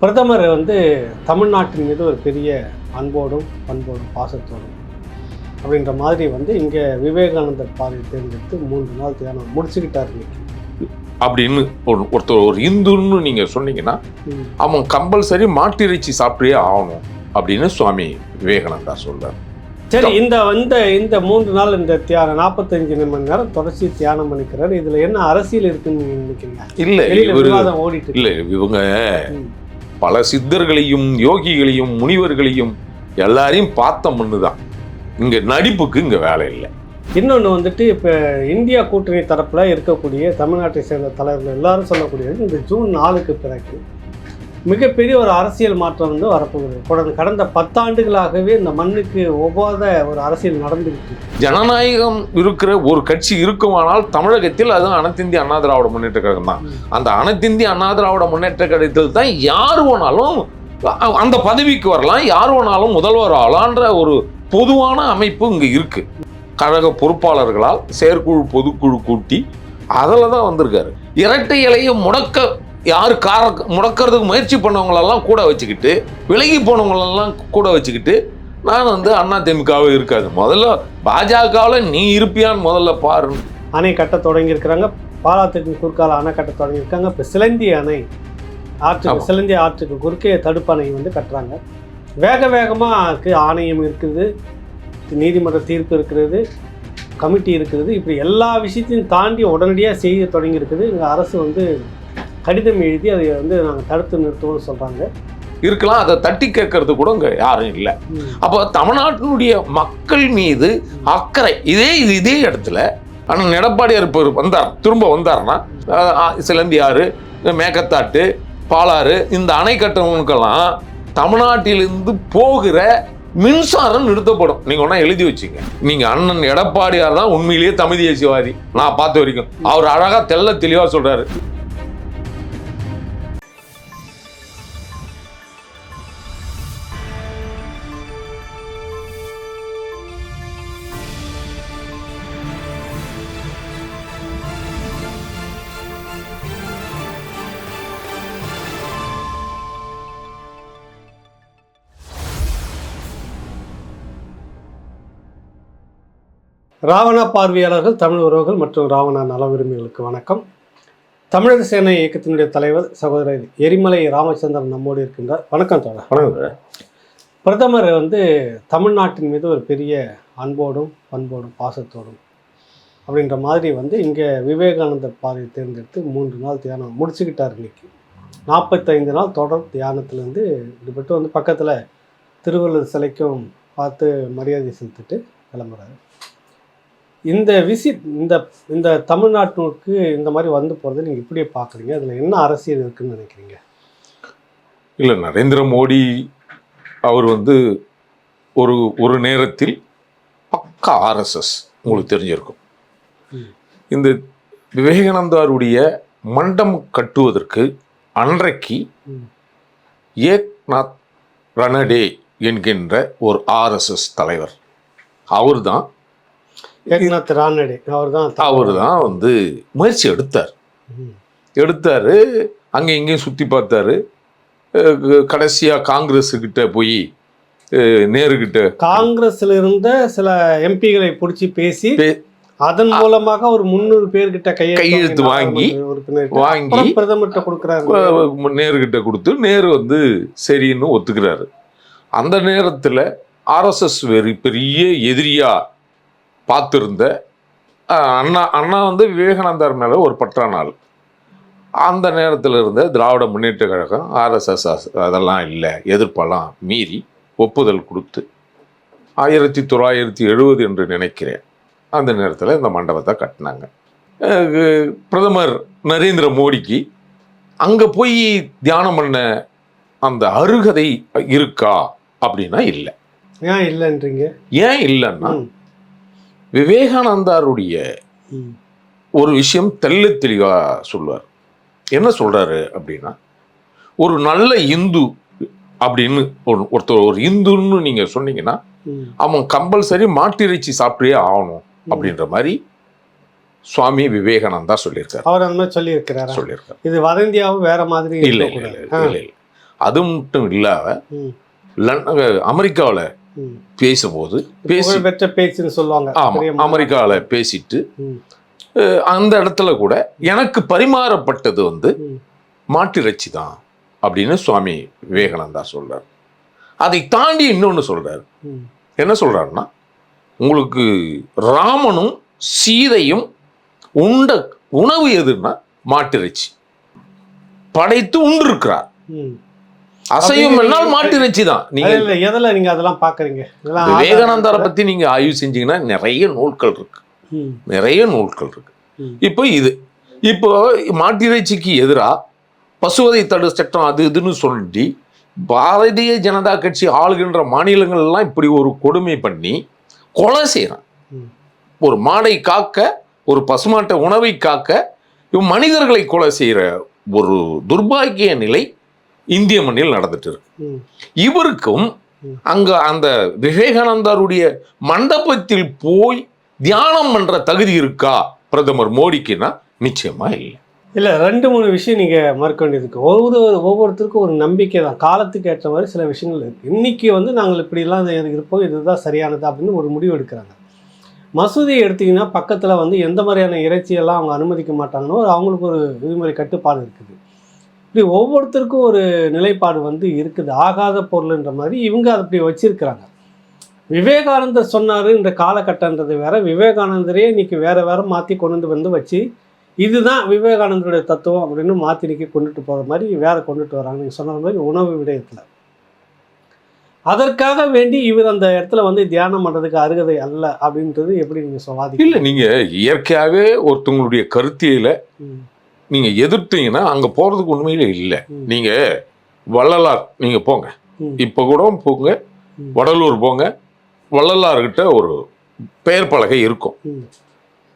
பிரதமர் வந்து தமிழ்நாட்டின் மீது ஒரு பெரிய அன்போடும் பண்போடும் பாசத்தோடும் அப்படின்ற மாதிரி வந்து இங்கே விவேகானந்தர் பாதையை தேர்ந்தெடுத்து மூன்று நாள் தியானம் முடிச்சுக்கிட்டார் இன்னைக்கு அப்படின்னு ஒரு- ஒருத்தர் ஒரு இந்துன்னு நீங்க சொன்னீங்கன்னா. அவன் கம்பல்சரி மாட்டிறைச்சி சாப்பிட்டே ஆகணும் அப்படின்னு சுவாமி விவேகானந்தா சொல்றார் சரி இந்த இந்த இந்த மூன்று நாள் இந்த தியானம் நாற்பத்தஞ்சு மணி நேரம் தொடர்ச்சி தியானம் பண்ணிக்கிறார் இதுல என்ன அரசியல் இருக்குன்னு நினைக்கிறீங்க இல்ல ஓடிட்டு. இல்ல இவங்க. பல சித்தர்களையும் யோகிகளையும் முனிவர்களையும் எல்லாரையும் பார்த்த மண்ணுதான் இங்கே நடிப்புக்கு இங்கே வேலை இல்லை. இன்னொன்று வந்துட்டு இப்போ இந்தியா கூட்டணி தரப்பில் இருக்கக்கூடிய தமிழ்நாட்டை சேர்ந்த தலைவர்கள் எல்லாரும் சொல்லக்கூடியது இந்த ஜூன் நாலுக்கு பிறகு. மிகப்பெரிய ஒரு அரசியல் மாற்றம் வந்து வரப்போகுது. கடந்த கடந்த பத்தாண்டுகளாகவே இந்த மண்ணுக்கு ஒவ்வாத ஒரு அரசியல் நடந்துகிட்டு இருக்கு. ஜனநாயகம் இருக்கிற ஒரு கட்சி இருக்குமானால் தமிழகத்தில் அது அனைத்திந்திய அண்ணா திராவிட முன்னேற்ற கழகம் தான். அந்த அனைத்திந்திய அண்ணா திராவிட முன்னேற்ற கழகத்தில் தான் யார் வேணாலும் அந்த பதவிக்கு வரலாம் யார் வேணாலும் முதல்வர் ஆகலான்ற ஒரு பொதுவான அமைப்பு இங்க இருக்கு. கழக பொறுப்பாளர்களால் செயற்குழு பொதுக்குழு கூட்டி அதில் தான் வந்திருக்காரு. இரட்டை இலையை முடக்க யார் கார முடக்கிறதுக்கு முயற்சி பண்ணவங்களெல்லாம் கூட வச்சுக்கிட்டு விலகி போனவங்களெல்லாம் கூட வச்சுக்கிட்டு நான் வந்து அண்ணா திமுகவே இருக்காது. முதல்ல பாஜகவில் நீ இருப்பியான்னு முதல்ல பாரு. அணை கட்ட தொடங்கியிருக்கிறாங்க. பாலாத்துக்கு குறுக்கால அணை கட்ட தொடங்கியிருக்காங்க. இப்போ சிலந்தி அணை ஆற்றுக்கு. சிலந்தி ஆற்றுக்கு குறுக்கே தடுப்பணை வந்து கட்டுறாங்க. வேக வேகமாக ஆணையம் இருக்குது. நீதிமன்ற தீர்ப்பு இருக்கிறது. கமிட்டி இருக்கிறது. இப்படி எல்லா விஷயத்தையும் தாண்டி உடனடியாக செய்ய தொடங்கி இருக்குது இங்கே அரசு வந்து கடிதம் எழுதி அதை வந்து நாங்கள் தடுத்து நிறுத்துவோம்னு சொல்கிறாங்க இருக்கலாம் அதை தட்டி கேட்கறது கூட இங்க யாரும் இல்லை. அப்போ தமிழ்நாட்டினுடைய மக்கள் மீது அக்கறை இதே இது இதே இடத்துல ஆனால் எடப்பாடியார் இப்போ வந்தார் திரும்ப வந்தார்னா சிலந்தியாறு மேக்கத்தாட்டு பாலாறு இந்த அணை கட்டணங்களுக்கெல்லாம் தமிழ்நாட்டிலிருந்து போகிற மின்சாரம் நிறுத்தப்படும். நீங்க ஒன்றா எழுதி வச்சுங்க. நீங்க அண்ணன் எடப்பாடியார் தான் உண்மையிலேயே தமிழ் தேசியவாதி. நான் பார்த்த வரைக்கும். அவர் அழகா தெள்ள தெளிவா சொல்றாரு. ராவணா பார்வையாளர்கள் தமிழ் உறவுகள் மற்றும் ராவணா நல விரும்பிகளுக்கு வணக்கம். தமிழக சேனை இயக்கத்தினுடைய தலைவர் சகோதரர் எரிமலை ராமச்சந்திரன் நம்மோடு இருக்கின்றார். வணக்கம் தோழர். வணக்கம். பிரதமர் வந்து தமிழ்நாட்டின் மீது ஒரு பெரிய அன்போடும் பண்போடும் பாசத்தோடும் அப்படின்ற மாதிரி வந்து இங்கே விவேகானந்தர் பாதையை தேர்ந்தெடுத்து மூன்று நாள் தியானம் முடிச்சுக்கிட்டார் இன்னைக்கு. நாற்பத்தைந்து நாள் தொடர் தியானத்துலேருந்து ஈடுபட்டு வந்து பக்கத்தில் திருவள்ளுவர் சிலைக்கும் பார்த்து மரியாதை செலுத்திட்டு கிளம்புறாரு. இந்த விசிட் இந்த இந்த தமிழ்நாட்டிற்கு இந்த மாதிரி வந்து போகிறத நீங்கள் இப்படியே பார்க்குறீங்க அதில் என்ன அரசியல் இருக்குன்னு நினைக்கிறீங்க இல்லை நரேந்திர மோடி அவர் வந்து ஒரு ஒரு நேரத்தில் பக்கா ஆர்எஸ்எஸ் உங்களுக்கு தெரிஞ்சிருக்கும். இந்த விவேகானந்தாருடைய மண்டம் கட்டுவதற்கு அன்றைக்கு. ஏக்நாத் ரணடே என்கின்ற ஒரு ஆர்எஸ்எஸ் தலைவர் அவர்தான் ஏக்நாத் ரானடே அவர் தான் அவர் தான் வந்து முயற்சி எடுத்தார். எடுத்தாரு அங்கே இங்கேயும் சுற்றி பார்த்தாரு. அஹ் கடைசியா காங்கிரஸ் கிட்ட போய் அஹ் நேருகிட்ட காங்கிரஸ்ல இருந்த சில எம்பிகளை பிடிச்சி பேசி அதன் மூலமாக ஒரு முந்நூறு பேர்கிட்ட கையெழுத்து வாங்கி, வாங்கி பிரதமர்கிட்ட கொடுக்குறாரு. அஹ் நேருகிட்ட கொடுத்து நேரு வந்து சரின்னு ஒத்துக்கிறாரு. அந்த நேரத்தில் ஆர்எஸ்எஸ் வெறி பெரிய எதிரியா பார்த்துருந்த அண்ணா அண்ணா வந்து விவேகானந்தர் மேலே ஒரு பற்றானாள் அந்த நேரத்தில் இருந்த திராவிட முன்னேற்ற கழகம் ஆர்எஸ்எஸ் அதெல்லாம் இல்லை எதிர்ப்பெல்லாம் மீறி ஒப்புதல் கொடுத்து ஆயிரத்தி தொள்ளாயிரத்தி எழுபது என்று நினைக்கிறேன். அந்த நேரத்தில் இந்த மண்டபத்தை கட்டினாங்க. பிரதமர் நரேந்திர மோடிக்கு அங்கே போய் தியானம் பண்ண அந்த அருகதை இருக்கா? அப்படின்னா இல்லை. ஏன் இல்லைன்றீங்க? ஏன் இல்லைன்னா. விவேகானந்தாருடைய. ஒரு விஷயம் தெள்ள தெளிவா சொல்லுவார் என்ன சொல்றாரு அப்படின்னா ஒரு நல்ல இந்து அப்படின்னு ஒரு- ஒருத்தர் ஒரு இந்துன்னு நீங்க சொன்னீங்கன்னா. அவன் கம்பல்சரி மாட்டிறைச்சி சாப்பிட்டே ஆகணும் அப்படின்ற மாதிரி சுவாமி விவேகானந்தா சொல்லியிருக்காரு அவர் அந்த மாதிரி சொல்லி இருக்கிறாரா சொல்லியிருக்காரு இது வதந்தியாவும் வேற மாதிரி இல்ல இல்ல. இல்ல அது மட்டும் இல்லாம ம், அமெரிக்காவில். பேசும்போது பேசி பேச்சுன்னு சொல்லுவாங்க. ஆமா பெரிய அமெரிக்காவில் பேசிட்டு அந்த இடத்துல கூட எனக்கு பரிமாறப்பட்டது வந்து மாட்டிறைச்சி தான் அப்படின்னு சுவாமி விவேகானந்தா சொல்றார். அதை தாண்டி இன்னொன்னு சொல்றாரு. என்ன சொல்றாருன்னா உங்களுக்கு ராமனும் சீதையும் உண்ட உணவு எதுன்னா மாட்டிறைச்சி. படைத்து ம். அசையும் என்னால் மாட்டிறைச்சி தான். நீங்க எதுல நீங்க அதெல்லாம் பாக்குறீங்க? விவேகானந்தரை பத்தி நீங்க ஆய்வு செஞ்சீங்கன்னா நிறைய நூல்கள் இருக்கு. நிறைய நூல்கள் இருக்கு. இப்போ இது. இப்போ மாட்டிறைச்சிக்கு எதிரா பசுவதை தடு சட்டம் அது இதுன்னு சொல்லி பாரதிய ஜனதா கட்சி ஆளுகின்ற மாநிலங்கள் எல்லாம் இப்படி ஒரு கொடுமை பண்ணி கொலை செய்யறான் ம். ஒரு மாடை காக்க ஒரு பசுமாட்டை உணவை காக்க மனிதர்களை கொலை செய்யற ஒரு துர்பாக்கிய நிலை இந்திய மண்ணில் நடந்துட்டு இருக்கு. இவருக்கும். அங்க அந்த விவேகானந்தருடைய மண்டபத்தில் போய் தியானம் பண்ற தகுதி இருக்கா பிரதமர் மோடிக்குன்னா நிச்சயமா இல்லை. இல்ல ரெண்டு மூணு விஷயம் நீங்க மறுக்க வேண்டியது இருக்கு ஒவ்வொரு ஒவ்வொருத்தருக்கும் ஒரு நம்பிக்கை தான். காலத்துக்கு ஏற்ற மாதிரி சில விஷயங்கள் இருக்கு. இன்னைக்கு வந்து நாங்கள் இப்படிலாம் இருப்போம் இதுதான் சரியானது அப்படின்னு ஒரு முடிவு எடுக்கிறாங்க. மசூதியை எடுத்தீங்கன்னா பக்கத்தில் வந்து எந்த மாதிரியான இறைச்சியெல்லாம் அவங்க அனுமதிக்க மாட்டாங்கன்னு ஒரு அவங்களுக்கு ஒரு விதிமுறை கட்டுப்பாடு இருக்குது. இப்படி ஒவ்வொருத்தருக்கும் ஒரு நிலைப்பாடு வந்து இருக்குது. ஆகாத பொருள்ன்ற மாதிரி இவங்க அதை அப்படி வச்சிருக்கிறாங்க. விவேகானந்தர் சொன்னார் இந்த காலகட்டன்றது வேற. விவேகானந்தரே இன்னைக்கு வேற வேற மாற்றி கொண்டு வந்து வச்சு இதுதான் விவேகானந்தருடைய தத்துவம் அப்படின்னு மாற்றி இன்னைக்கு கொண்டுட்டு போகிற மாதிரி வேற கொண்டுட்டு வராங்க. நீங்கள் சொன்ன மாதிரி உணவு விடயத்தில். அதற்காக வேண்டி இவர் அந்த இடத்துல வந்து தியானம் பண்ணுறதுக்கு அருகதை அல்ல அப்படின்றது எப்படி நீங்கள் சொல்லாதீங்க இல்ல நீங்க இயற்கையாவே ஒருத்தவங்களுடைய கருத்தியல ம், நீங்க எதிர்த்தீங்கன்னா அங்க போறதுக்கு உண்மையில இல்லை. ம், நீங்க வள்ளலார் நீங்க போங்க. இப்ப கூட போங்க. வடலூர் போங்க. வள்ளலார்கிட்ட ஒரு பெயர் பலகை இருக்கும்.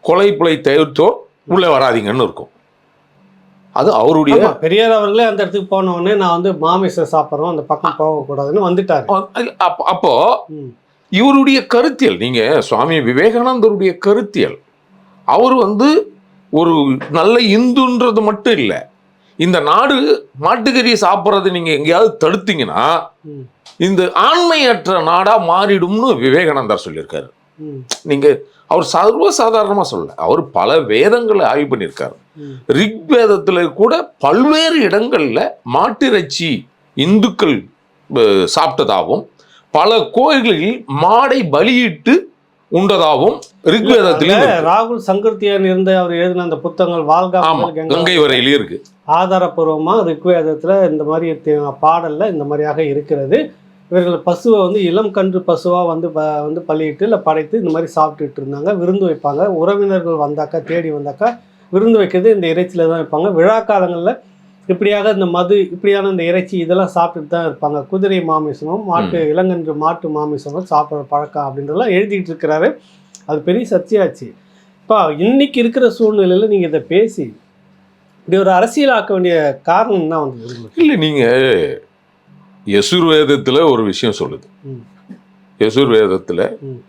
கொலை புலை தவிர்த்தோர் உள்ள வராதீங்கன்னு இருக்கும். அது அவருடைய பெரியார் அவர்களே அந்த இடத்துக்கு போன உடனே நான் வந்து மாமிசம் சாப்பிட்றோம் அந்த பக்கம் போகக்கூடாதுன்னு வந்துட்டாரு. அப்ப- இவருடைய கருத்தியல் நீங்க சுவாமி விவேகானந்தருடைய கருத்தியல் அவர் வந்து ஒரு நல்ல இந்துன்றது மட்டும் இல்லை. இந்த நாடு மாட்டுக்கறி சாப்பிட்றது நீங்க எங்கேயாவது தடுத்தீங்கன்னா இந்த ஆண்மையற்ற நாடா மாறிடும்னு விவேகானந்தர் சொல்லியிருக்காரு. ம், நீங்க அவர் சர்வசாதாரணமா சொல்ல அவர் பல வேதங்களை ஆய்வு பண்ணியிருக்காரு. ம், ரிக்வேதத்துல கூட பல்வேறு இடங்கள்ல மாட்டிறைச்சி இந்துக்கள் சாப்பிட்டதாகவும் பல கோயில்களில் மாடை பலியிட்டு உண்டதாகவும் இருக்கு. ராகுல் சங்கர்த்தியன் இருந்த அவர் எழுதின அந்த புத்தகங்கள் வாழ்கா கங்கை வரையிலும் இருக்கு. ஆதாரப்பூர்வமா ரிக்வேதத்துல இந்த மாதிரி பாடல்ல இந்த மாதிரியாக இருக்கிறது. இவர்கள் பசுவை வந்து இளம் கன்று பசுவா வந்து ப வந்து பள்ளியிட்டு இல்லை படைத்து இந்த மாதிரி சாப்பிட்டுட்டு இருந்தாங்க. விருந்து வைப்பாங்க. உறவினர்கள் வந்தாக்கா தேடி வந்தாக்கா விருந்து வைக்கிறது இந்த இறைச்சியில தான் வைப்பாங்க. விழா காலங்களில் இப்படியாக இந்த மது இப்படியான இந்த இறைச்சி இதெல்லாம் சாப்பிட்டுட்டு தான் இருப்பாங்க. குதிரை மாமிசமும் மாட்டு இளங்கன்று மாட்டு மாமிசமும் சாப்பிட்ற பழக்கம் அப்படின்றதெல்லாம் எழுதிட்டு இருக்கிறாரு. அது பெரிய சர்ச்சையாச்சு. இப்போ இன்னைக்கு இருக்கிற சூழ்நிலையில் நீங்கள் இதை பேசி இப்படி ஒரு அரசியலாக்க வேண்டிய காரணம் என்ன வந்து இல்ல நீங்க யசுர்வேதத்துல ஒரு விஷயம் சொல்லுது. யசுர்வேதத்துல.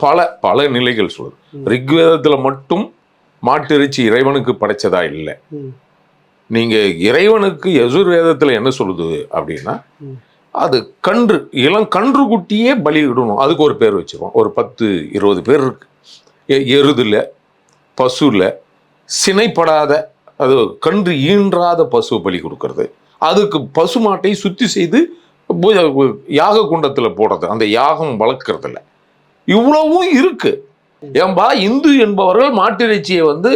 பல பல நிலைகள் சொல்லுது. ரிக்வேதத்துல மட்டும் மாட்டிறைச்சி இறைவனுக்கு படைச்சதா இல்லை. ம், நீங்க இறைவனுக்கு யசுர்வேதத்துல என்ன சொல்லுது அப்படின்னா. அது கன்று இளம் கன்று குட்டியே பலியிடணும் அதுக்கு ஒரு பேர் வச்சிருவோம் ஒரு பத்து இருபது பேர் இருக்கு. எ- எருதுல பசுல சினைப்படாத அது கன்று ஈன்றாத பசு பலி கொடுக்கறது. அதுக்கு பசுமாட்டை சுத்தி செய்து பூஜை யாக குண்டத்துல போடுறது. அந்த யாகம் வளர்க்கறதுல இவ்வளவும் இருக்கு. ஏன்பா இந்து என்பவர்கள் மாட்டிறைச்சியை வந்து.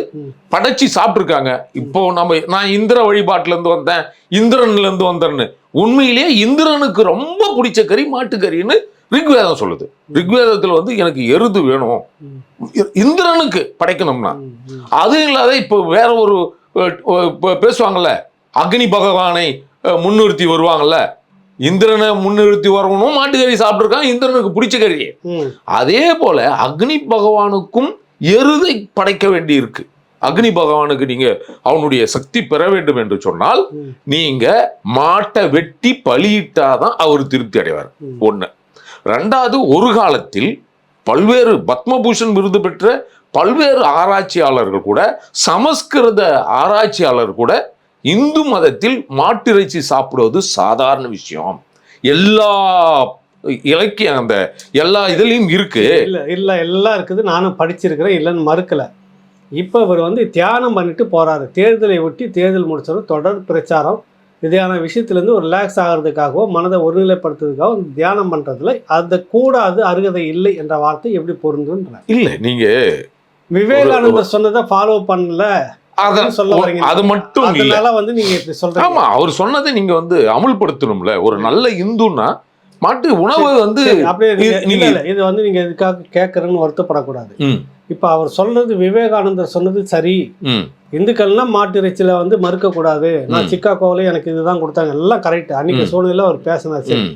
படைச்சு சாப்பிட்ருக்காங்க இப்போ நம்ம நான் இந்திர வழிபாட்டுல இருந்து வந்தேன் இந்திரன்ல இருந்து வந்தேன்னு. உண்மையிலேயே இந்திரனுக்கு ரொம்ப பிடிச்ச கறி மாட்டுக்கறின்னு ரிக்வேதம் சொல்லுது. ரிக்வேதத்துல வந்து எனக்கு எருது வேணும். இந்திரனுக்கு படைக்கணும்னா. அது இல்லாத இப்போ வேற ஒரு பேசுவாங்கல்ல அக்னி பகவானை முன்னிறுத்தி வருவாங்கல்ல இந்திரனை முன்னிறுத்தி வரணும் மாட்டுக்கறி சாப்பிட்ருக்கான் இந்திரனுக்கு பிடிச்ச கறி அதே போல அக்னி பகவானுக்கும் எருதை படைக்க வேண்டி இருக்கு அக்னி பகவானுக்கு நீங்க அவனுடைய சக்தி பெற வேண்டும் என்று சொன்னால் நீங்க மாட்டை வெட்டி பலியிட்டாதான் அவர் திருப்தி அடைவார். ஒண்ணு. ரெண்டாவது ஒரு காலத்தில் பல்வேறு பத்மபூஷன் விருது பெற்ற பல்வேறு ஆராய்ச்சியாளர்கள் கூட சமஸ்கிருத ஆராய்ச்சியாளர் கூட இந்து மதத்தில் மாட்டிறைச்சி சாப்பிடுவது சாதாரண விஷயம். எல்லா இலக்கியம் அந்த எல்லா இதுலயும் இருக்கு. இல்ல இல்ல எல்லாம் இருக்குது. நானும் படிச்சிருக்கிறேன். இல்லைன்னு மறுக்கல. இப்போ இவர் வந்து தியானம் பண்ணிட்டு போறாரு. தேர்தலை ஒட்டி தேர்தல் முடிச்சவரும் தொடர் பிரச்சாரம். இதையான விஷயத்துலேருந்து ஒரு ரிலாக்ஸ் ஆகிறதுக்காகவோ மனதை ஒருநிலைப்படுத்துறதுக்காகவோ இந்த தியானம் பண்றதுல அது கூடாது அருகதை இல்லை என்ற வார்த்தை எப்படி பொருந்துன்ற இல்ல நீங்க விவேகானந்தர் சொன்னதை ஃபாலோ பண்ணல. அத மட்டும் இல்ல. வந்து நீங்க இப்படி சொல்றீங்க. ஆமா அவர் சொன்னதை நீங்க வந்து அமுல்படுத்தணும்ல. ஒரு நல்ல இந்துன்னா மாட்டு உணவு வந்து நீங்க- இது- வந்து நீங்க இதுக்காக கேட்கறேன்னு வருத்தப்படக்கூடாது. இப்ப அவர் சொல்றது விவேகானந்தர் சொன்னது சரி. ம், இந்துக்கள்னா மாட்டு இறைச்சியில வந்து மறுக்க கூடாது நான். சிக்காகோவில எனக்கு இதுதான் கொடுத்தாங்க. எல்லாம் கரெக்ட் அன்னைக்கு. சூழ்நிலை அவர் ம்.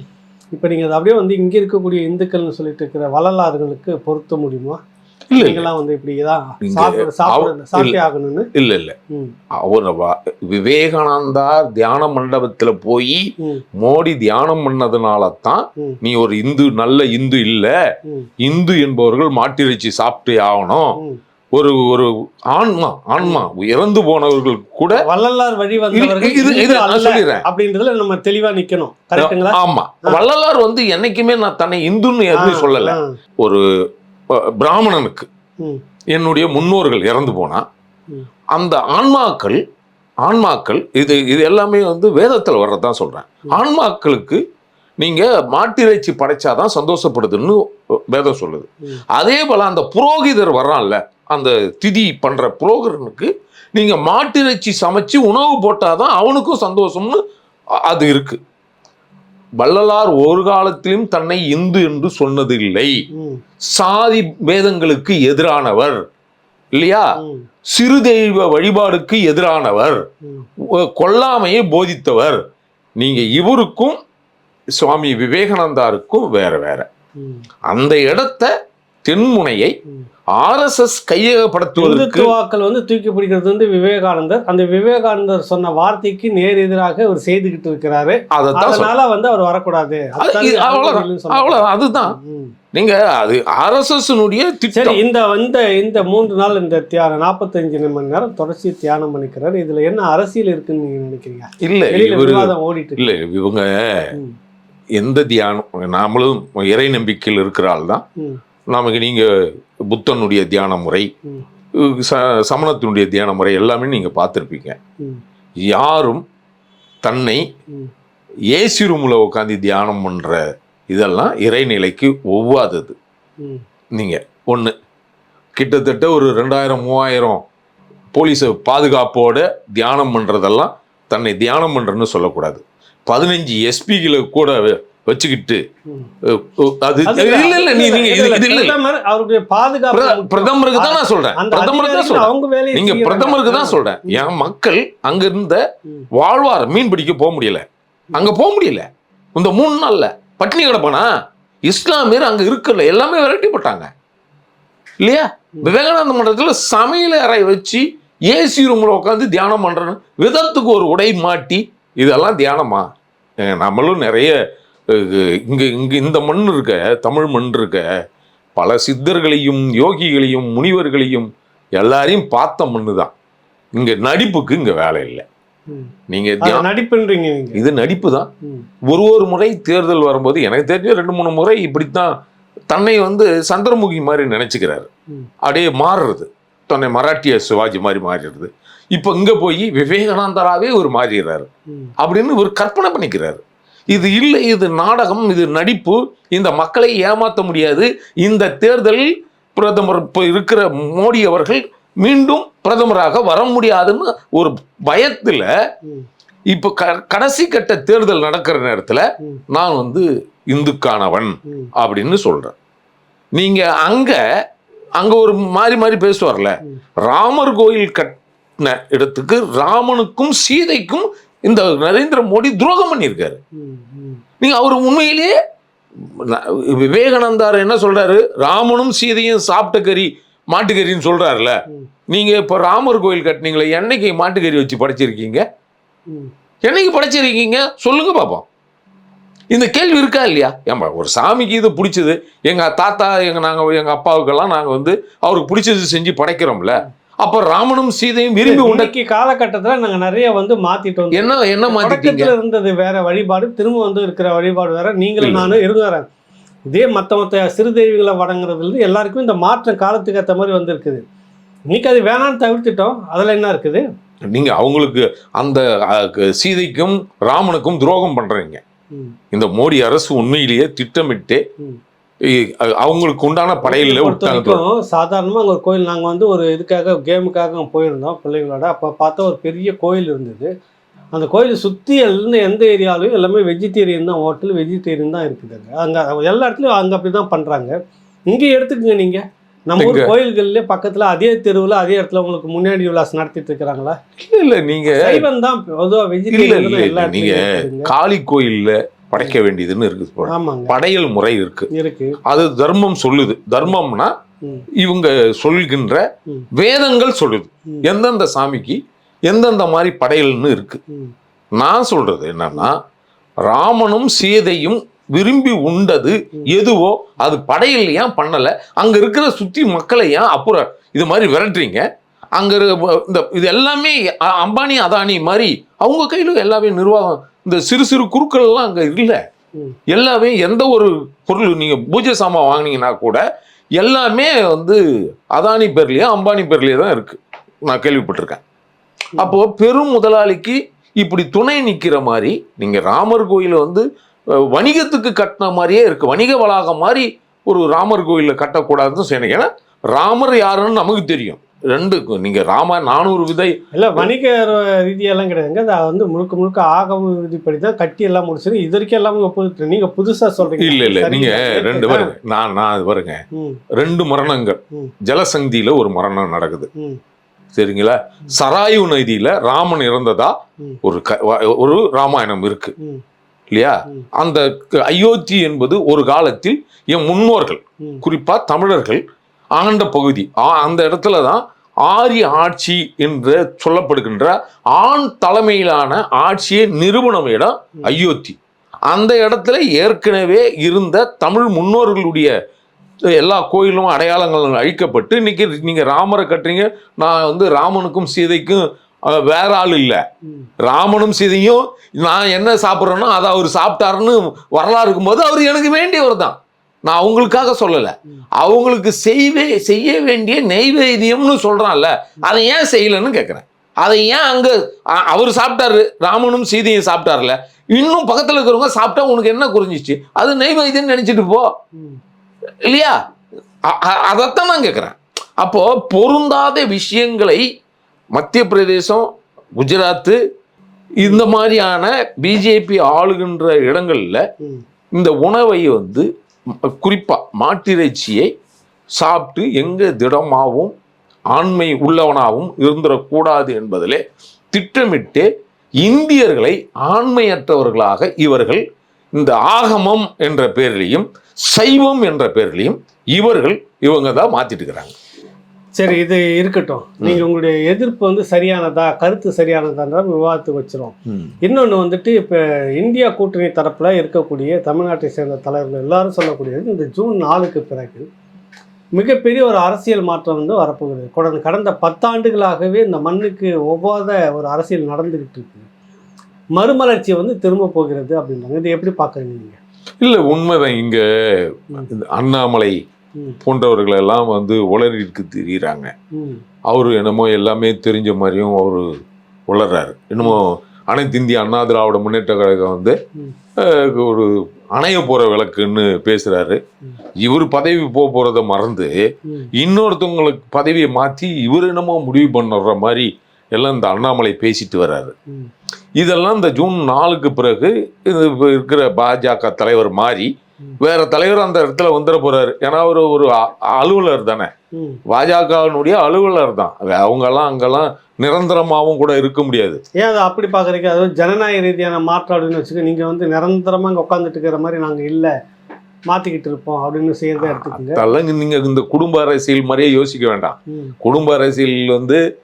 இப்ப நீங்க அப்படியே வந்து இங்க இருக்கக்கூடிய இந்துக்கள்னு சொல்லிட்டு இருக்கிற வள்ளலார்களுக்கு பொருத்த முடியுமா? நீங்களாம் வந்து இப்படிதான் நீங்க சாப்பிட சாப்பிட அவ- சாப்பிட்டே ஆகணும்னு? இல்ல இல்ல. ம், அவர் வ- விவேகானந்தா தியான மண்டபத்துல போய் மோடி தியானம் பண்ணதுனால தான் ம். நீ ஒரு இந்து நல்ல இந்து இல்ல. இந்து என்பவர்கள் மாட்டிறைச்சி சாப்பிட்டே ஆகணும். ஒரு ஒரு ஆன்மா ஆன்மா இறந்து போனவர்கள் கூட வள்ளலார் வழி சொல்லிடுறேன். அப்படின்றதுல நம்ம தெளிவா நிக்கணும். ஆமா. வள்ளலார் வந்து என்னைக்குமே நான் தன்னை இந்துன்னு எதுவும் சொல்லல. ஒரு பிராமணனுக்கு என்னுடைய முன்னோர்கள் இறந்து போனா ம். அந்த ஆன்மாக்கள் ஆன்மாக்கள் இது இது எல்லாமே வந்து வேதத்தில் வர்றதான் சொல்றேன். ஆன்மாக்களுக்கு நீங்க மாட்டிறைச்சி படைச்சாதான் சந்தோஷப்படுதுன்னு வேதம் சொல்லுது. அதே போல அந்த புரோகிதர் வர்றான்ல அந்த திதி பண்ற புரோகிதனுக்கு நீங்க மாட்டிறைச்சி சமைச்சு உணவு போட்டாதான் அவனுக்கும் சந்தோஷம்னு அது இருக்கு. வள்ளலார் ஒரு காலத்திலும் தன்னை இந்து என்று சொன்னது இல்லை ம், சாதி பேதங்களுக்கு எதிரானவர் இல்லையா? சிறு தெய்வ வழிபாடுக்கு எதிரானவர் கொல்லாமையை போதித்தவர். நீங்க இவருக்கும் சுவாமி விவேகானந்தாருக்கும் வேற வேற. அந்த இடத்த தென்முனையை. ஆர்எஸ்எஸ் கையகப்படுத்துவதற்கு இந்துத்துவாக்கள் வந்து தூக்கி பிடிக்கிறது வந்து விவேகானந்தர். அந்த விவேகானந்தர் சொன்ன வார்த்தைக்கு நேர் எதிராக அவர் செய்துகிட்டு இருக்கிறாரு. அதனால வந்து அவர் வரக்கூடாது. அது- அதுதான். நீங்க அது ஆர்எஸ்எஸ் சரி திட்டம். இந்த இந்த இந்த மூன்று நாள் இந்த தியானம் நாற்பத்தஞ்சு மணி நேரம் தொடர்ச்சி தியானம் பண்ணிக்கிறாரு. இதுல என்ன அரசியல் இருக்குன்னு நீங்க நினைக்கிறீங்க? இல்ல ஓடிட்டு. இல்ல இவங்க எந்த தியானம்? நாமளும் இறை நம்பிக்கையில் இருக்கிற ஆள் தான் நமக்கு நீங்க புத்தனுடைய தியான முறை ச- சமணத்தினுடைய தியான முறை எல்லாமே நீங்க பார்த்துருப்பீங்க. யாரும் தன்னை. ஏசி ரூமில் உட்காந்து தியானம் பண்ற இதெல்லாம் இறைநிலைக்கு ஒவ்வாதது. ம், நீங்க ஒன்று கிட்டத்தட்ட ஒரு ரெண்டாயிரம் மூவாயிரம் போலீஸை பாதுகாப்போட தியானம் பண்றதெல்லாம் தன்னை தியானம் பண்றேன்னு சொல்லக்கூடாது. பதினஞ்சு எஸ்பிகளை கூட வச்சுக்கிட்டு அது இல்ல நீங்க இது இல்ல. அவருடைய பாதுகாப்பு. பிரதமருக்கு தான் நான் சொல்றேன். பிரதமருக்கு தான் நீங்க. பிரதமருக்கு தான் சொல்றேன். என் மக்கள் அங்க இருந்த. வாழ்வார் மீன் பிடிக்க போக முடியல. அங்க போக முடியல. இந்த மூணு நாள்ல பட்டினி கிடப்பானா இஸ்லாமியர் அங்க இருக்கல. எல்லாமே விரட்டி போட்டாங்க. இல்லையா? விவேகானந்த மன்றத்துல சமையல் அறை வச்சு ஏசி ரூம்ல உட்காந்து தியானம் பண்றேன்னு விதத்துக்கு ஒரு உடை மாட்டி இதெல்லாம் தியானமா? நம்மளும் நிறைய இங்க இங்க இந்த மண் இருக்க தமிழ் மண் இருக்க பல சித்தர்களையும் யோகிகளையும் முனிவர்களையும் எல்லாரையும் பார்த்த மண்ணு தான் இங்க நடிப்புக்கு இங்க வேலை இல்லை. நீங்க நடிப்புன்றீங்க இது நடிப்பு தான். ஒரு ஒரு முறை தேர்தல் வரும்போது எனக்கு தெரிஞ்ச ரெண்டு மூணு முறை இப்படித்தான் தன்னை வந்து சந்திரமுகி மாதிரி நினைச்சுக்கிறாரு. அப்படியே மாறுறது. தன்னை மராட்டிய சிவாஜி மாதிரி மாறிடுறது. இப்போ இங்க போய் விவேகானந்தராவே ஒரு மாறிடுறாரு. அப்படின்னு ஒரு கற்பனை பண்ணிக்கிறாரு. இது இல்லை இது நாடகம் இது நடிப்பு இந்த மக்களை ஏமாற்ற முடியாது இந்த தேர்தலில் பிரதமர் இப்போ இருக்கிற மோடி அவர்கள் மீண்டும் பிரதமராக வர முடியாதுன்னு ஒரு பயத்துல. இப்போ க கடைசி கட்ட தேர்தல் நடக்கிற நேரத்துல. நான் வந்து இந்துக்கானவன். அப்படின்னு சொல்றேன் நீங்க அங்க அங்க ஒரு மாறி மாறி பேசுவார்ல. ராமர் கோயில் கட்டின இடத்துக்கு ராமனுக்கும் சீதைக்கும் இந்த நரேந்திர மோடி துரோகம் பண்ணியிருக்காரு. நீங்கள் நீங்க அவர் உண்மையிலேயே விவேகானந்தார் என்ன சொல்றாரு? ராமனும் சீதையும் சாப்பிட்ட கறி மாட்டுக்கறின்னு சொல்றாருல. நீங்கள் நீங்க இப்ப ராமர் கோயில் கட்டினீங்களே என்னைக்கு மாட்டுக்கறி வச்சு படைச்சிருக்கீங்க? என்னைக்கு படைச்சிருக்கீங்க? சொல்லுங்க பாப்போம். இந்த கேள்வி இருக்கா இல்லையா? ஏம்பா ஒரு சாமிக்கு இது பிடிச்சது. எங்க தாத்தா எங்க நாங்க எங்க அப்பாவுக்கெல்லாம் நாங்க வந்து அவருக்கு பிடிச்சது செஞ்சு படைக்கிறோம்ல. அப்ப ராமனும் சீதையும் விரும்பி உண்ட இன்னைக்கு காலகட்டத்துல நாங்க நிறைய வந்து வந்தோம். என்ன என்ன தொடக்கத்துல இருந்தது வேற வழிபாடு திரும்ப வந்து இருக்கிற வழிபாடு வேற. நீங்களும். நானும் இருந்துறேன் இதே மத்த மத்த சிறு தெய்வங்களை வணங்குறதுல இருந்து எல்லாருக்கும் இந்த மாற்றம் காலத்துக்கு ஏற்ற மாதிரி வந்திருக்குது. இன்னைக்கு அது வேணாம்னு தவிர்த்துட்டோம். அதுல என்ன இருக்குது? நீங்க அவங்களுக்கு அந்த சீதைக்கும் ராமனுக்கும் துரோகம் பண்றீங்க. ம். இந்த மோடி அரசு உண்மையிலேயே திட்டமிட்டு அவங்களுக்கு உண்டான படையில விட்டாங்க சாதாரணமா அங்க ஒரு கோயில் நாங்க வந்து ஒரு இதுக்காக கேமுக்காக போயிருந்தோம் பிள்ளைங்களோட. அப்ப பார்த்தா ஒரு பெரிய கோயில் இருந்தது. அந்த கோயில் சுத்தி இருந்து எந்த ஏரியாலையும் எல்லாமே வெஜிடேரியன் தான் ஹோட்டல் வெஜிடேரியன் தான் இருக்குது அங்க. அங்க எல்லா இடத்துலயும் அங்க அப்படிதான் பண்றாங்க. இங்க எடுத்துக்கங்க நீங்க. நம்ம ஊர் கோயில்கள்லயே பக்கத்துல அதே தெருவுல அதே இடத்துல உங்களுக்கு முன்னாடி விலாஸ் நடத்திட்டு இருக்கிறாங்களா? இல்ல இல்ல நீங்க சைவம் தான் பொதுவா வெஜிடேரியன் நீங்க. காளி கோயில்ல படைக்க வேண்டியதுன்னு இருக்குது படையல் முறை இருக்கு. இருக்கு. அது தர்மம் சொல்லுது. தர்மம்னா இவங்க சொல்கின்ற. வேதங்கள் சொல்லுது. எந்தெந்த சாமிக்கு எந்தெந்த மாதிரி படையல்னு இருக்கு. நான் சொல்றது என்னன்னா ராமனும் சீதையும் விரும்பி உண்டது எதுவோ அது படையல் ஏன் பண்ணல? அங்க இருக்கிற சுத்தி மக்களை ஏன் அப்புறம் இது மாதிரி விரட்டுறீங்க? அங்க இந்த இது எல்லாமே அம்பானி அதானி மாதிரி அவங்க கையில எல்லாமே நிர்வாகம் இந்த சிறு சிறு குறுக்கள் எல்லாம் அங்க இல்ல. எல்லாமே எந்த ஒரு பொருள் நீங்க பூஜை சாமான் வாங்குனீங்கன்னா கூட எல்லாமே வந்து அதானி பேர்லயே அம்பானி பேர்லயே தான் இருக்கு. நான் கேள்விப்பட்டிருக்கேன். அப்போ பெரும் முதலாளிக்கு இப்படி துணை நிக்கிற மாதிரி நீங்க ராமர் கோயிலை வந்து வணிகத்துக்கு கட்டின மாதிரியே இருக்கு. வணிக வளாகம் மாதிரி ஒரு ராமர் கோயிலை கட்டக்கூடாதுன்னு செய்யணும் ஏன்னா ராமர் யாருன்னு நமக்கு தெரியும். ரெண்டு நீங்க ராம நானூறு விதை இல்ல வணிக ரீதியெல்லாம் கிடையாதுங்க அது வந்து முழுக்க முழுக்க ஆகம விதிப்படி தான் கட்டி எல்லாம் முடிச்சிருக்கு. இது வரைக்கும் எல்லாம் புது நீங்க புதுசா சொல்றீங்க. இல்ல இல்ல நீங்க. ரெண்டு வருங்க. நான் நான் வருங்க. ரெண்டு மரணங்கள். ஜலசந்தியில ஒரு மரணம் நடக்குது. சரிங்களா? சராயு நதியில ராமன் இறந்ததா. ஒரு ஒரு ராமாயணம் இருக்கு. இல்லையா. அந்த அயோத்தி என்பது ஒரு காலத்தில் என் முன்னோர்கள் குறிப்பா தமிழர்கள் ஆண்ட பகுதி. அந்த இடத்துல தான் ஆரிய ஆட்சி என்று சொல்லப்படுகின்ற ஆண் தலைமையிலான ஆட்சியை நிறுவனம் இடம் அயோத்தி. அந்த இடத்துல ஏற்கனவே இருந்த தமிழ் முன்னோர்களுடைய எல்லா கோயிலும் அடையாளங்களும் அழிக்கப்பட்டு இன்னைக்கு நீங்க ராமரை கட்டுறீங்க. நான் வந்து ராமனுக்கும் சீதைக்கும் வேற ஆள் இல்லை. ராமனும் சீதையும் நான் என்ன சாப்பிட்றேனோ அதை அவர் சாப்பிட்டாருன்னு வரலாறு இருக்கும்போது அவர் எனக்கு வேண்டியவர் தான். நான் அவங்களுக்காக சொல்லலை. அவங்களுக்கு செய்வே செய்ய வேண்டிய நெய்வேத்தியம்னு சொல்றான்ல. அதை ஏன் செய்யலைன்னு கேட்குறேன் அதை ஏன் அங்க அவர் சாப்பிட்டாரு ராமனும் சீதையும் சாப்பிட்டாருல. இன்னும் பக்கத்துல இருக்கிறவங்க சாப்பிட்டா உனக்கு என்ன குறிஞ்சிச்சு? அது நெய்வேத்தியம் நினைச்சிட்டு போ. இல்லையா? அதைத்தான் நான் கேட்குறேன் அப்போ பொருந்தாத விஷயங்களை மத்திய பிரதேசம் குஜராத்து இந்த மாதிரியான பிஜேபி ஆளுகின்ற இடங்கள்ல. இந்த உணவை வந்து குறிப்பாக மாட்டிறைச்சியை சாப்பிட்டு எங்கே திடமாகவும் ஆண்மை உள்ளவனாகவும் இருந்துடக்கூடாது என்பதிலே திட்டமிட்டு இந்தியர்களை ஆண்மையற்றவர்களாக இவர்கள் இந்த ஆகமம் என்ற பேரிலையும் சைவம் என்ற பேரிலையும் இவர்கள் இவங்க தான் மாற்றிட்டு இருக்கிறாங்க சரி இது இருக்கட்டும். நீங்க உங்களுடைய எதிர்ப்பு வந்து சரியானதா கருத்து சரியானதான்ற விவாதத்துக்கு வச்சிரும் இன்னொன்று வந்துட்டு இப்போ இந்தியா கூட்டணி தரப்பில் இருக்கக்கூடிய தமிழ்நாட்டை சேர்ந்த தலைவர்கள் எல்லாரும் சொல்லக்கூடியது இந்த ஜூன் நாலுக்கு பிறகு மிகப்பெரிய ஒரு அரசியல் மாற்றம் வந்து வரப்போகுது. கடந்த கடந்த பத்தாண்டுகளாகவே இந்த மண்ணுக்கு ஒவ்வாத ஒரு அரசியல் நடந்துகிட்டு இருக்கு. மறுமலர்ச்சி வந்து திரும்ப போகிறது அப்படின்றாங்க. இது எப்படி பார்க்குறீங்க நீங்கள் இல்ல உண்மைதான். இங்க அண்ணாமலை ம். போன்றவர்கள் எல்லாம் வந்து உளறிக்கு திரியிறாங்க அவரு என்னமோ எல்லாமே தெரிஞ்ச மாதிரியும் அவரு உளறாரு என்னமோ அனைத்து இந்திய அண்ணா திராவிட முன்னேற்ற கழகம் வந்து ஒரு அணைய போற விளக்குன்னு பேசுறாரு ம். இவர் பதவி போக போறத மறந்து இன்னொருத்தவங்களுக்கு பதவியை மாத்தி இவர் என்னமோ முடிவு பண்ணுற மாதிரி எல்லாம் இந்த அண்ணாமலை பேசிட்டு வர்றாரு இதெல்லாம் இந்த ஜூன் நாலுக்கு பிறகு இருக்கிற பாஜக தலைவர் மாறி ம். வேற தலைவர் அந்த இடத்துல வந்துட போறாரு. ஏன்னா அவர் ஒரு அ- அலுவலர் தானே. பாஜகவினுடைய அலுவலர் தான். அவங்கெல்லாம் அங்கெல்லாம் நிரந்தரமாகவும் கூட இருக்க முடியாது. ஏன் அதை அப்படி பார்க்குறீங்க? அதாவது ஜனநாயக ரீதியான மாற்றம் அப்படின்னு வச்சுக்க நீங்கள் வந்து நிரந்தரமாக இங்கே உட்காந்துட்டு இருக்கிற மாதிரி நாங்கள் இல்லை. மாற்றிக்கிட்டு இருப்போம் அப்படின்னு செய்யறதை எடுத்துக்கோங்க. அதெல்லாம் நீங்க இந்த குடும்ப அரசியல் மாதிரியே யோசிக்க வேண்டாம். குடும்ப அரசியல் வந்து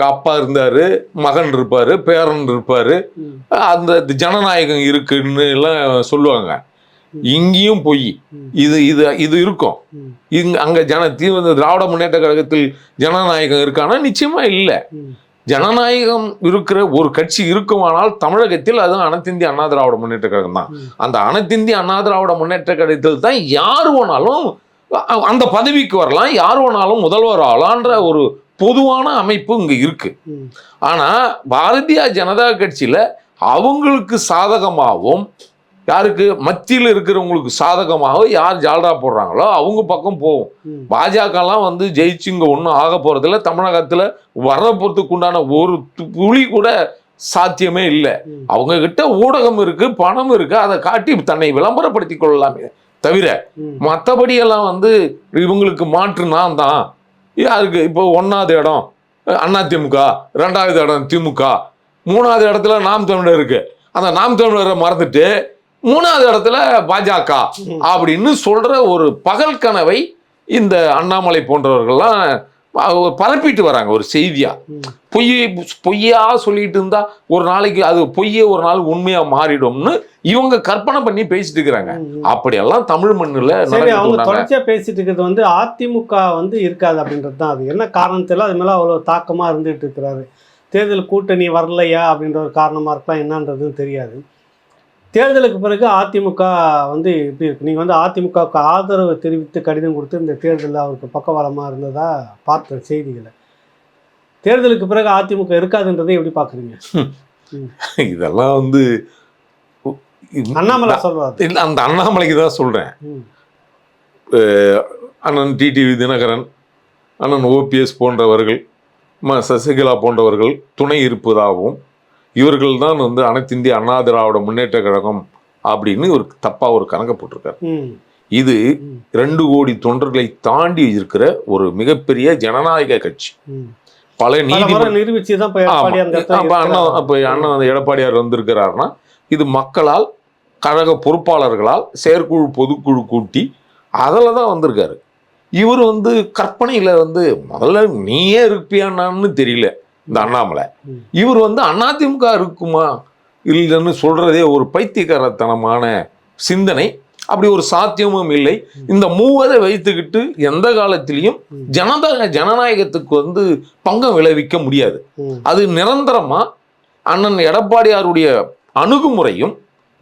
அப்பா இருந்தாரு மகன் இருப்பாரு பேரன் இருப்பாரு. அந்த ஜனநாயகம் இருக்குன்னு எல்லாம் சொல்லுவாங்க. இங்கேயும் பொய். இது இது இது இருக்கும். இங்க அங்க ஜன தீவிர திராவிட முன்னேற்ற கழகத்தில் ஜனநாயகம் இருக்கானா நிச்சயமா இல்லை. ஜனநாயகம் இருக்கிற ஒரு கட்சி இருக்குமானால் தமிழகத்தில் அது அனைத்திந்திய அண்ணா திராவிட முன்னேற்ற கழகம் தான். அந்த அனைத்திந்திய அண்ணா திராவிட முன்னேற்ற கழகத்தில் தான் யார் வேணாலும் அந்த பதவிக்கு வரலாம் யார் வேணாலும் முதல்வர் ஆகலான்ற ஒரு பொதுவான அமைப்பு இங்க இருக்கு. ஆனா பாரதிய ஜனதா கட்சியில அவங்களுக்கு சாதகமாகவும் யாருக்கு? மத்தியில் இருக்கிறவங்களுக்கு சாதகமாக யார் ஜால்ரா போடுறாங்களோ அவங்க பக்கம் போகும். பாஜகலாம் வந்து ஜெயிச்சு இங்க ஒன்றும் ஆக போறதில்ல. தமிழகத்துல வர போறதுக்கு உண்டான ஒரு துளி கூட சாத்தியமே இல்லை. அவங்க கிட்ட ஊடகம் இருக்கு பணம் இருக்கு. அதை காட்டி தன்னை விளம்பரப்படுத்தி கொள்ளலாமே தவிர ம். மற்றபடி எல்லாம் வந்து இவங்களுக்கு மாற்று நான் தான். யாருக்கு? இப்போ ஒன்றாவது இடம் அதிமுக ரெண்டாவது இடம் திமுக மூணாவது இடத்துல நாம் தமிழர் இருக்கு. அந்த நாம் தமிழரை மறந்துட்டு மூணாவது இடத்துல பாஜக. அப்படின்னு சொல்ற ஒரு பகல் கனவை இந்த அண்ணாமலை போன்றவர்கள்லாம் பரப்பிட்டு வராங்க ஒரு செய்தியா. பொய் பொய்யா சொல்லிட்டு இருந்தா ஒரு நாளைக்கு அது பொய்யே ஒரு நாள் உண்மையா மாறிடும்னு இவங்க கற்பனை பண்ணி பேசிட்டு இருக்கிறாங்க. அப்படியெல்லாம் தமிழ் மண்ணுல அவங்க. தொடர்ச்சியா பேசிட்டு இருக்கிறது வந்து அதிமுக வந்து இருக்காது அப்படின்றது தான் அது என்ன காரணத்துல அது மேல அவ்வளவு தாக்கமா இருந்துட்டு இருக்கிறாரு தேர்தல் கூட்டணி வரலையா அப்படின்ற ஒரு காரணமா இருக்கலாம் என்னன்றதும் தெரியாது தேர்தலுக்கு பிறகு அதிமுக வந்து இப்படி இருக்கு. நீங்க வந்து அதிமுகவுக்கு ஆதரவு தெரிவித்து கடிதம் கொடுத்து இந்த தேர்தலில் அவருக்கு பக்கபலமா இருந்ததா பார்த்த செய்திகளை. தேர்தலுக்கு பிறகு அதிமுக இருக்காதுன்றதை எப்படி பாக்குறீங்க இதெல்லாம் வந்து அண்ணாமலை சொல்றாரு இல்ல, அந்த அண்ணாமலைக்கு தான் சொல்றேன். ம், அண்ணன் டிடிவி தினகரன் அண்ணன் ஓபிஎஸ் போன்றவர்கள் ம சசிகலா போன்றவர்கள் துணை இருப்பதாகவும் இவர்கள் தான் வந்து அனைத்திந்திய அண்ணா திராவிட முன்னேற்ற கழகம் அப்படின்னு ஒரு தப்பா ஒரு கணக்கு போட்டிருக்காரு. இது ரெண்டு கோடி தொண்டர்களை தாண்டி இருக்கிற ஒரு மிகப்பெரிய ஜனநாயக கட்சி. பல நீதி அப்ப அண்ணா வந்து எடப்பாடியார் வந்திருக்கிறாருன்னா இது மக்களால் கழக பொறுப்பாளர்களால் செயற்குழு பொதுக்குழு கூட்டி அதில் தான் வந்திருக்காரு. இவர் வந்து கற்பனையில் வந்து முதல்ல நீயே இருப்பியானான்னு தெரியல. இந்த அண்ணாமலை. இவர் வந்து அதிமுக இருக்குமா இல்லைன்னு சொல்றதே ஒரு பைத்தியக்காரத்தனமான சிந்தனை. அப்படி ஒரு சாத்தியமும் இல்லை. இந்த மூவரை வைத்துக்கிட்டு எந்த காலத்திலையும். ஜனதா ஜனநாயகத்துக்கு வந்து பங்கம் விளைவிக்க முடியாது. அது நிரந்தரமா அண்ணன் எடப்பாடியாருடைய அணுகுமுறையும்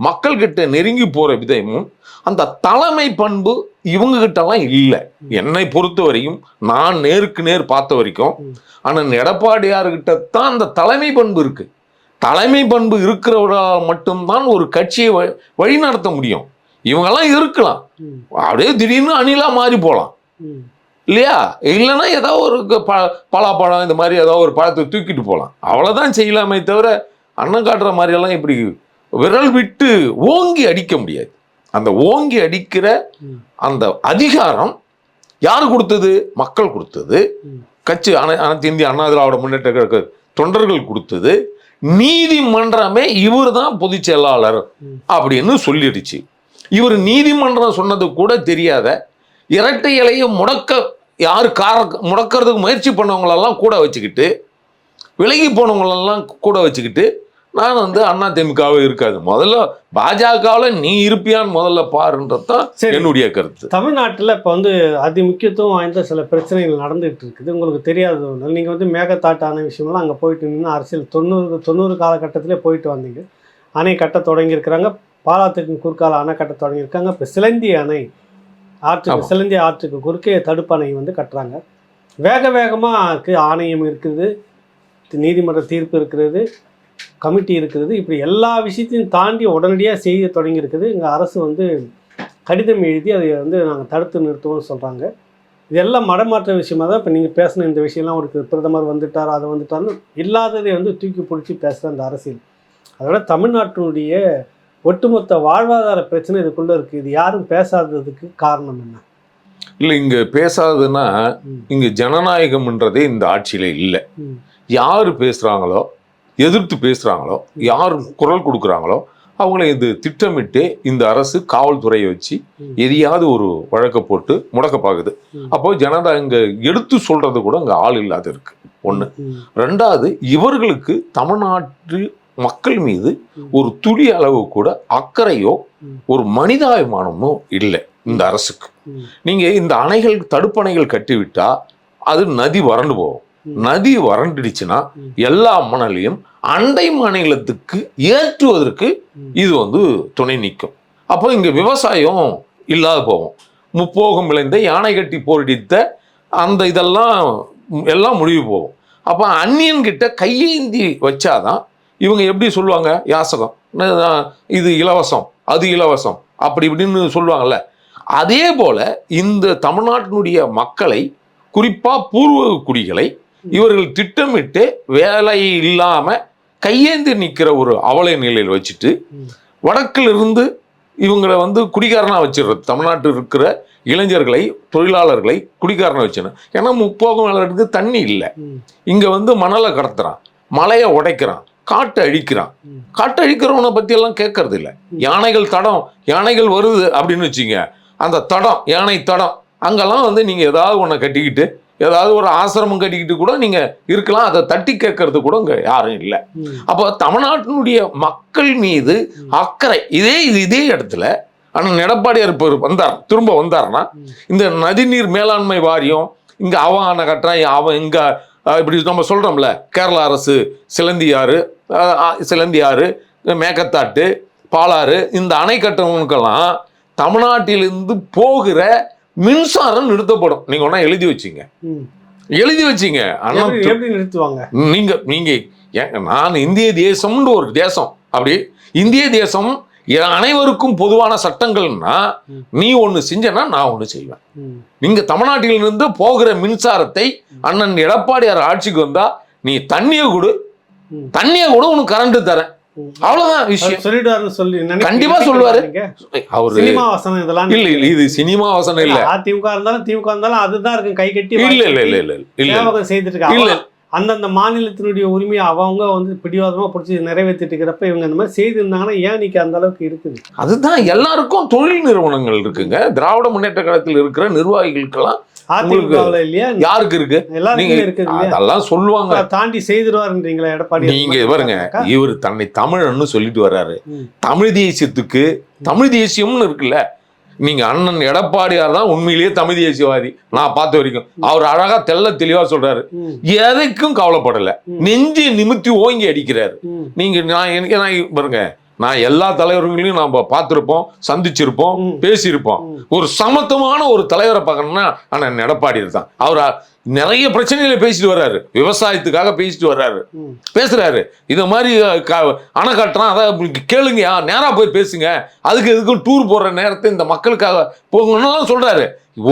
மக்கள்கிட்ட நெருங்கி போற விதமும் அந்த தலைமை பண்பு இவங்க கிட்டலாம் இல்லை என்னை பொறுத்த வரையும் நான் நேருக்கு நேர் பார்த்த வரைக்கும். அண்ணன் எடப்பாடியார்கிட்ட தான் அந்த தலைமை பண்பு இருக்கு. தலைமை பண்பு இருக்கிறவர்களால் மட்டும்தான் ஒரு கட்சியை வழி வழிநடத்த முடியும். இவங்கெல்லாம் இருக்கலாம். அப்படியே திடீர்னு அணிலா மாறி போகலாம். இல்லையா? இல்லைன்னா ஏதோ ஒரு ப பலாப்பழம் இந்த மாதிரி ஏதோ ஒரு பழத்தை தூக்கிட்டு போகலாம் அவ்வளோதான் செய்யலாமே தவிர அண்ணன் காட்டுற மாதிரியெல்லாம் இப்படி விரல் விட்டு ஓங்கி அடிக்க முடியாது. அந்த ஓங்கி அடிக்கிற. அந்த அதிகாரம் யார் கொடுத்தது மக்கள் கொடுத்தது. கட்சி அனை அனைத்து இந்திய அண்ணா திராவிட முன்னேற்ற கழக தொண்டர்கள் கொடுத்தது நீதிமன்றமே இவர் தான் பொதுச் செயலாளர். அப்படின்னு சொல்லிடுச்சு இவர் நீதிமன்றம் சொன்னது கூட தெரியாத இரட்டை இலையை முடக்க யார் கார முடக்கிறதுக்கு முயற்சி பண்ணவங்களெல்லாம் கூட வச்சுக்கிட்டு விலகி போனவங்களெல்லாம் கூட வச்சுக்கிட்டு நான் வந்து அண்ணா திமுகவே இருக்காது. முதல்ல பாஜகவில் நீ இருப்பியான்னு முதல்ல பாருன்றது தான் சரி. என்னுடைய கருத்து. தமிழ்நாட்டில் இப்போ வந்து அதி முக்கியத்துவம் வாய்ந்த சில பிரச்சனைகள் நடந்துகிட்டு இருக்குது. உங்களுக்கு தெரியாதது ஒன்று நீங்கள் வந்து மேகத்தாட்டான விஷயம்லாம் அங்கே போயிட்டு நின்று அரசியல் தொண்ணூறு தொண்ணூறு காலகட்டத்திலே போயிட்டு வந்தீங்க. அணை கட்ட தொடங்கியிருக்கிறாங்க பாலாத்துக்கு குறுக்கால அணை கட்ட தொடங்கியிருக்காங்க இப்போ சிலந்தி அணை ஆற்றுக்கு. சிலந்தி ஆற்றுக்கு குறுக்கே தடுப்பணை வந்து கட்டுறாங்க. வேக வேகமாக இருக்குது ஆணையம் இருக்குது. நீதிமன்ற தீர்ப்பு இருக்கிறது. கமிட்டி இருக்கிறது இப்படி எல்லா விஷயத்தையும் தாண்டி உடனடியாக செய்ய தொடங்கியிருக்குது இங்கே அரசு வந்து கடிதம் எழுதி அதை வந்து நாங்கள் தடுத்து நிறுத்துவோம்னு சொல்கிறாங்க இதெல்லாம் மடமாற்ற விஷயமா தான் இப்போ நீங்கள் பேசின இந்த விஷயம்லாம் ஒரு பிரதமர் வந்துட்டார் அதை வந்துட்டார்னு இல்லாததை வந்து தூக்கி பிடிச்சி பேசுகிற அந்த அரசியல். அதோட தமிழ்நாட்டினுடைய ஒட்டுமொத்த வாழ்வாதார பிரச்சனை இதுக்குள்ளே இருக்குது இது யாரும் பேசாததுக்கு காரணம் என்ன? இல்லை இங்கே பேசாததுன்னா. இங்கே ஜனநாயகம்ன்றதே இந்த ஆட்சியில் இல்லை. யார் பேசுகிறாங்களோ எதிர்த்து பேசுகிறாங்களோ யார் குரல் கொடுக்குறாங்களோ அவங்கள இது திட்டமிட்டு இந்த அரசு காவல்துறையை வச்சு. எதையாவது ஒரு வழக்கை போட்டு முடக்க பார்க்குது. அப்போ ஜனதா இங்கே எடுத்து சொல்றது கூட இங்கே ஆள் இல்லாத இருக்கு ஒன்று. ரெண்டாவது இவர்களுக்கு தமிழ்நாட்டு மக்கள் மீது ஒரு துளி அளவு கூட அக்கறையோ. ஒரு மனிதாபிமானமோ இல்லை இந்த அரசுக்கு ம். நீங்க இந்த அணைகள் தடுப்பணைகள் கட்டிவிட்டா அது நதி வறண்டு போகும். நதி வறண்டுடுச்சுன்னா. எல்லா மணலையும் அண்டை மாநிலத்துக்கு ஏற்றுவதற்கு. இது வந்து துணை நிற்கும். அப்போ இங்க விவசாயம் இல்லாத போகும். முப்போகம் விளைந்த யானை கட்டி போரடித்த அந்த இதெல்லாம் எல்லாம் முடிவு போகும். அப்போ அந்நியன் கிட்ட கையேந்தி வச்சாதான் இவங்க எப்படி சொல்லுவாங்க? யாசகம். இது இலவசம் அது இலவசம் அப்படி இப்படின்னு சொல்லுவாங்கல்ல. அதே போல இந்த தமிழ்நாட்டினுடைய மக்களை குறிப்பா பூர்வ குடிகளை இவர்கள் திட்டமிட்டு வேலை இல்லாம கையேந்தி நிக்கிற ஒரு அவலை நிலையில் வச்சுட்டு ம். வடக்குல இருந்து இவங்களை வந்து குடிகாரனா வச்சிடுறது. தமிழ்நாட்டில் இருக்கிற இளைஞர்களை தொழிலாளர்களை குடிகாரனா வச்சிடணும். ஏன்னா முப்போகம் விளையாட்டுக்கு தண்ணி இல்லை. இங்க வந்து மணலை கடத்துறான். மலையை உடைக்கிறான். காட்டை அழிக்கிறான். காட்டை அழிக்கிறவனை பத்தி எல்லாம் கேட்கறது இல்ல யானைகள் தடம் யானைகள் வருது அப்படின்னு வச்சுங்க அந்த தடம் யானை தடம் அங்கெல்லாம் வந்து நீங்க ஏதாவது ஒன்றை கட்டிக்கிட்டு ஏதாவது ஒரு ஆசிரமம் கட்டிக்கிட்டு கூட நீங்க இருக்கலாம் அதை தட்டி கேட்கறது கூட இங்க யாரும் இல்லை. அப்போ தமிழ்நாட்டினுடைய மக்கள் மீது அக்கறை இதே இது இதே இடத்துல ஆனால் எடப்பாடியார் இப்போ வந்தார் திரும்ப வந்தாருன்னா ம். இந்த நதிநீர் மேலாண்மை வாரியம் இங்க அவன் அணை கட்டுறான் அவன் இங்க இப்படி நம்ம சொல்றோம்ல கேரளா அரசு சிலந்தியாறு சிலந்தியாறு மேக்கத்தாட்டு பாலாறு இந்த அணை கட்டுறவனுக்கெல்லாம் தமிழ்நாட்டிலிருந்து போகிற மின்சாரம் நிறுத்தப்படும் நீங்க ஒன்றா எழுதி வச்சீங்க. எழுதி வச்சீங்க அண்ணா எப்படி நிறுத்துவாங்க நீங்க நீங்க நான் இந்திய தேசம்னு ஒரு தேசம் அப்படி இந்திய தேசம் அனைவருக்கும் பொதுவான சட்டங்கள்னா. நீ ஒண்ணு செஞ்சனா நான் ஒண்ணு செய்வேன். நீங்க தமிழ்நாட்டிலிருந்து போகிற மின்சாரத்தை அண்ணன் எடப்பாடியார் ஆட்சிக்கு வந்தா நீ தண்ணிய கொடு. தண்ணிய கூட உனக்கு கரண்ட் தரேன். அவ்வளவுதான் விஷயம். சொல்லிடுவாருன்னு சொல்லி? கண்டிப்பா சொல்லுவாரு. அவரு சினிமா வசனம் இதெல்லாம் இல்ல இல்ல இது சினிமா வசனம் இல்ல அதிமுக இருந்தாலும் திமுக இருந்தாலும் அதுதான் இருக்கும் கை கட்டி இல்ல இல்ல இல்ல இல்ல இல்ல செய்துட்டு இருக்காங்க. அந்தந்த மாநிலத்தினுடைய உரிமையை அவங்க வந்து பிடிவாதமா பிடிச்சி நிறைவேற்றிட்டு இருக்கிறப்ப இவங்க இந்த மாதிரி செய்திருந்தாங்கன்னா ஏன் இன்னைக்கு அந்த அளவுக்கு இருக்குது? அதுதான் எல்லாருக்கும் தொழில் நிறுவனங்கள் இருக்குங்க. திராவிட முன்னேற்ற கழகத்தில் இருக்கிற நிர்வாகிகளுக்கெல்லாம் அதிமுகவில் இல்லையா? யாருக்கு இருக்கு? எல்லாருக்குமே இல்லையா? அதெல்லாம் சொல்லுவாங்க. தாண்டி செய்திருவாருன்றீங்களா எடப்பாடி நீங்க பாருங்க இவர் தன்னை தமிழன்னு சொல்லிட்டு வர்றாரு. தமிழ் தேசியத்துக்கு தமிழ் தேசியம்னு இருக்குல்ல. நீங்க அண்ணன் எடப்பாடியார் தான் உண்மையிலேயே தமிழ் தேசியவாதி. நான் பார்த்த வரைக்கும். அவர் அழகா தெள்ள தெளிவா சொல்றாரு. எதைக்கும் கவலைப்படல. நெஞ்சு நிமித்தி ஓங்கி அடிக்கிறாரு. நீங்க நான் எனக்கு நான் பாருங்க நான் எல்லா தலைவர்களையும் நாம பார்த்திருப்போம் சந்திச்சிருப்போம். பேசியிருப்போம். ஒரு சமத்துவமான ஒரு தலைவரை பார்க்கணும்னா அண்ணன் எடப்பாடியார் தான். அவர் நிறைய பிரச்சனைகளை பேசிட்டு வர்றாரு. விவசாயத்துக்காக பேசிட்டு வர்றாரு. பேசுறாரு. இந்த மாதிரி அணை கட்டுறான் அதை கேளுங்க நேரா போய் பேசுங்க. அதுக்கு எதுக்கும் டூர் போடுற நேரத்தை இந்த மக்களுக்காக போகணும்லாம் சொல்றாரு.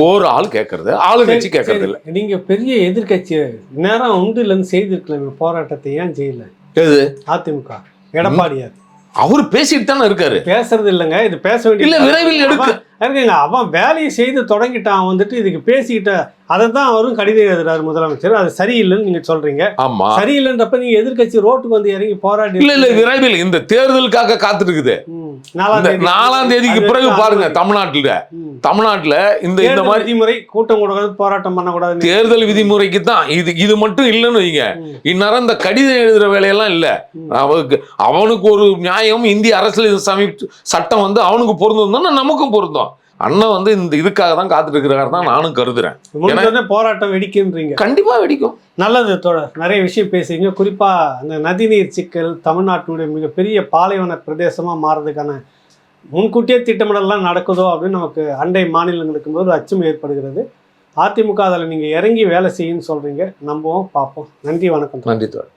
ஒரு ஆள் கேட்கறது ஆளுங்கட்சி கேட்கறது இல்ல நீங்க பெரிய எதிர்க்கட்சி நேரம் உண்டு இல்லைன்னு செய்திருக்கல போராட்டத்தை ஏன் செய்யல? எது? அதிமுக எடப்பாடியார். அவர் பேசிட்டு தானே இருக்காரு. பேசுறது இல்லைங்க இது பேச வேண்டிய இல்ல விரைவில் எடுக்க. அவன் வேலையை செய்து தொடங்கிட்டான் வந்துட்டு இதுக்கு பேசிக்கிட்ட அதை தான் அவரும் கடிதம் எழுதுறாரு முதலமைச்சர். அது சரியில்லைன்னு நீங்க சொல்றீங்க. ஆமா. சரியில்லைன்றப்ப நீங்க எதிர்க்கட்சி ரோட்டுக்கு வந்து இறங்கி போராடி இல்ல இல்ல விரைவில் இந்த தேர்தலுக்காக காத்துட்டு இருக்குது நாலாம் தேதிக்கு பிறகு பாருங்க தமிழ்நாட்டுல. தமிழ்நாட்டுல இந்த இந்த மாதிரி விதிமுறை கூட்டம் கூடாது போராட்டம் பண்ணக்கூடாது தேர்தல் விதிமுறைக்கு தான் இது இது மட்டும் இல்லைன்னு வைங்க. இந்நேரம் இந்த கடிதம் எழுதுற வேலையெல்லாம் இல்ல. அவனுக்கு அவனுக்கு ஒரு நியாயம் இந்திய அரசியல் சமீ சட்டம் வந்து அவனுக்கு பொருந்தும் நமக்கும் பொருந்தும். அண்ணன் வந்து இந்த இதுக்காக தான் காத்துட்டு இருக்கிறாரு தான் நானும் கருதுறேன். முடிஞ்சோடனே போராட்டம் வெடிக்குன்றீங்க கண்டிப்பா வெடிக்கும். நல்லது தோழர். நிறைய விஷயம் பேசுறீங்க. குறிப்பா அந்த நதிநீர் சிக்கல் தமிழ்நாட்டினுடைய மிகப்பெரிய பாலைவன பிரதேசமா மாறதுக்கான முன்கூட்டியே திட்டமிடலாம் நடக்குதோ அப்படின்னு நமக்கு அண்டை மாநிலங்களுக்கு போது அச்சம் ஏற்படுகிறது. அதிமுக அதில் நீங்கள் இறங்கி வேலை செய்யுன்னு சொல்றீங்க. நம்புவோம் பார்ப்போம். நன்றி வணக்கம் நன்றி தோழர்.